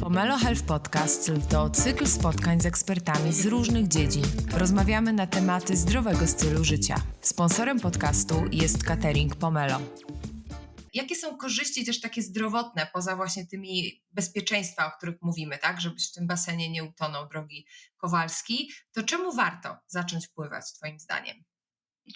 Pomelo Health Podcast to cykl spotkań z ekspertami z różnych dziedzin. Rozmawiamy na tematy zdrowego stylu życia. Sponsorem podcastu jest catering Pomelo. Jakie są korzyści też takie zdrowotne, poza właśnie tymi bezpieczeństwa, o których mówimy, tak, żebyś w tym basenie nie utonął, drogi Kowalski, to czemu warto zacząć pływać, Twoim zdaniem?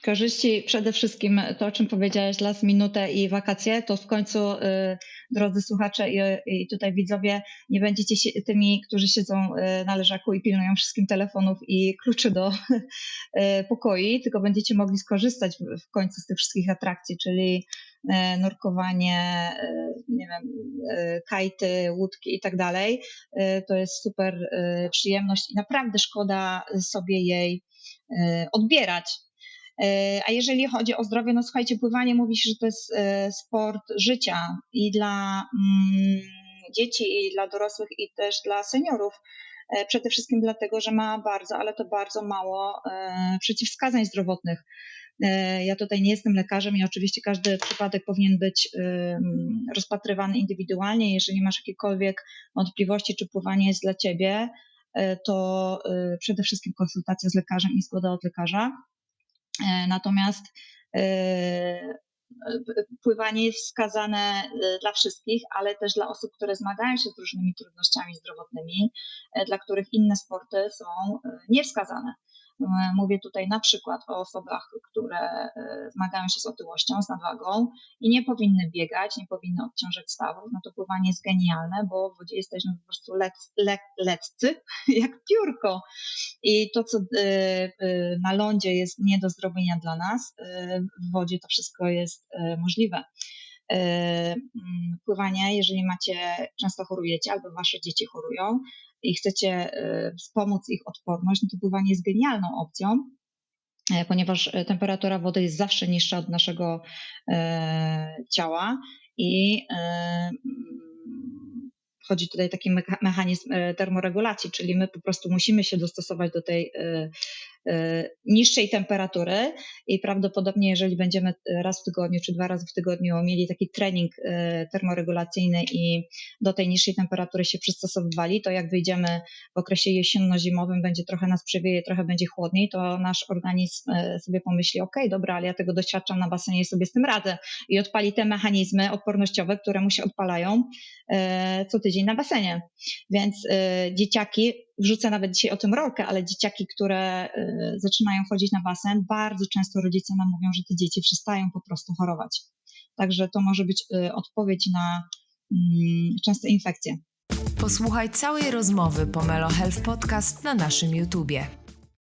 Korzyści przede wszystkim to, o czym powiedziałeś, las, minutę i wakacje, to w końcu, y, drodzy słuchacze i, tutaj widzowie, nie będziecie tymi, którzy siedzą y, na leżaku i pilnują wszystkim telefonów i kluczy do y, pokoi, tylko będziecie mogli skorzystać w, końcu z tych wszystkich atrakcji, czyli nurkowanie, nie wiem, kajty, łódki i tak dalej. To jest super przyjemność i naprawdę szkoda sobie jej odbierać. E, A jeżeli chodzi o zdrowie, no słuchajcie, pływanie mówi się, że to jest e, sport życia i dla mm, dzieci, i dla dorosłych, i też dla seniorów. E, Przede wszystkim dlatego, że ma bardzo, ale to bardzo mało przeciwwskazań zdrowotnych. Ja tutaj nie jestem lekarzem i oczywiście każdy przypadek powinien być rozpatrywany indywidualnie. Jeżeli masz jakiekolwiek wątpliwości, czy pływanie jest dla ciebie, to przede wszystkim konsultacja z lekarzem i zgoda od lekarza. E, Natomiast e, pływanie jest wskazane e, dla wszystkich, ale też dla osób, które zmagają się z różnymi trudnościami zdrowotnymi, dla których inne sporty są niewskazane. E, Mówię tutaj na przykład o osobach, które e, zmagają się z otyłością, z nadwagą i nie powinny biegać, nie powinny odciążać stawów. No to pływanie jest genialne, bo w wodzie jesteśmy po prostu lec, le, leccy, jak piórko. I to, co y, na lądzie jest nie do zrobienia dla nas, w wodzie to wszystko jest możliwe. Pływanie, jeżeli macie, często chorujecie albo wasze dzieci chorują i chcecie y, wspomóc ich odporność, no to pływanie jest genialną opcją, e, ponieważ e, temperatura wody jest zawsze niższa od naszego e, ciała i e, mm, wchodzi tutaj taki mecha- mechanizm e, termoregulacji, czyli my po prostu musimy się dostosować do tej e, e, niższej temperatury i prawdopodobnie jeżeli będziemy raz w tygodniu czy dwa razy w tygodniu mieli taki trening e, termoregulacyjny i do tej niższej temperatury się przystosowywali, to jak wyjdziemy w okresie jesienno-zimowym, będzie trochę nas przewieje, trochę będzie chłodniej, to nasz organizm e, sobie pomyśli, ok, dobra, ale ja tego doświadczam na basenie i sobie z tym radzę i odpali te mechanizmy odpornościowe, które mu się odpalają e, co tydzień na basenie. Więc dzieciaki, wrzucę nawet dzisiaj o tym rolkę, ale dzieciaki, które e, zaczynają chodzić na basen, bardzo często rodzice nam mówią, że te dzieci przestają po prostu chorować. Także to może być e, odpowiedź na mm, częste infekcje. Posłuchaj całej rozmowy Pomelo Health Podcast na naszym YouTubie.